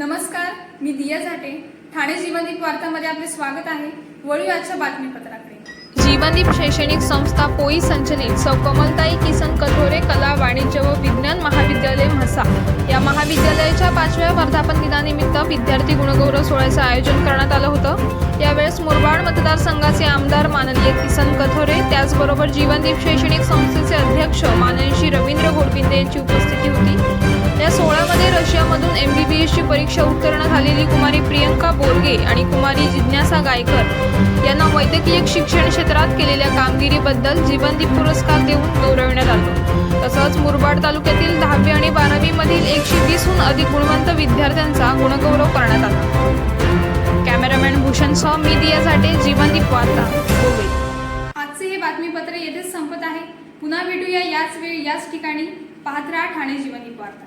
नमस्कार मी दिया झाटे. ठाणे जीवनदीप वार्तामध्ये आपले स्वागत आहे. वळू आजच्या बातमीपत्राकडे. जीवनदीप शैक्षणिक संस्था पोई संचलित सौ कमलताई किसन कथोरे कला वाणिज्य व विज्ञान महाविद्यालय म्हसा. या महाविद्यालयाच्या पाचव्या वर्धापन दिनानिमित्त विद्यार्थी गुणगौरव सोहळ्याचं आयोजन करण्यात आलं होतं. यावेळेस मुरबाड मतदारसंघाचे आमदार माननीय किसन कथोरे त्याचबरोबर जीवनदीप शैक्षणिक संस्थेचे अध्यक्ष माननीय श्री रवींद्र गोडबिंदे यांची उपस्थिती होती. हजार सोळामध्ये रशियामधून एम बी बी एसची परीक्षा उत्तीर्ण झालेली कुमारी प्रियंका बोरगे आणि कुमारी जिज्ञासा गायकर यांना वैद्यकीय शिक्षण क्षेत्रात केलेल्या कामगिरीबद्दल जीवनदीप पुरस्कार देऊन गौरविण्यात आलं. तसंच मुरबाड तालुक्यातील दहावी आणि बारावी मधील एकशे वीसहून अधिक गुणवंत विद्यार्थ्यांचा गुणगौरव करण्यात आला. कॅमेरामॅन भूषणसह मी दियासाठी जीवनदीप वार्ता गोवे आजचे हे बातमीपत्र येथेच संपत आहे. पुन्हा भेटूया याच वेळी याच ठिकाणी. पाहत राहा ठाणे जीवनदीप वार्ता.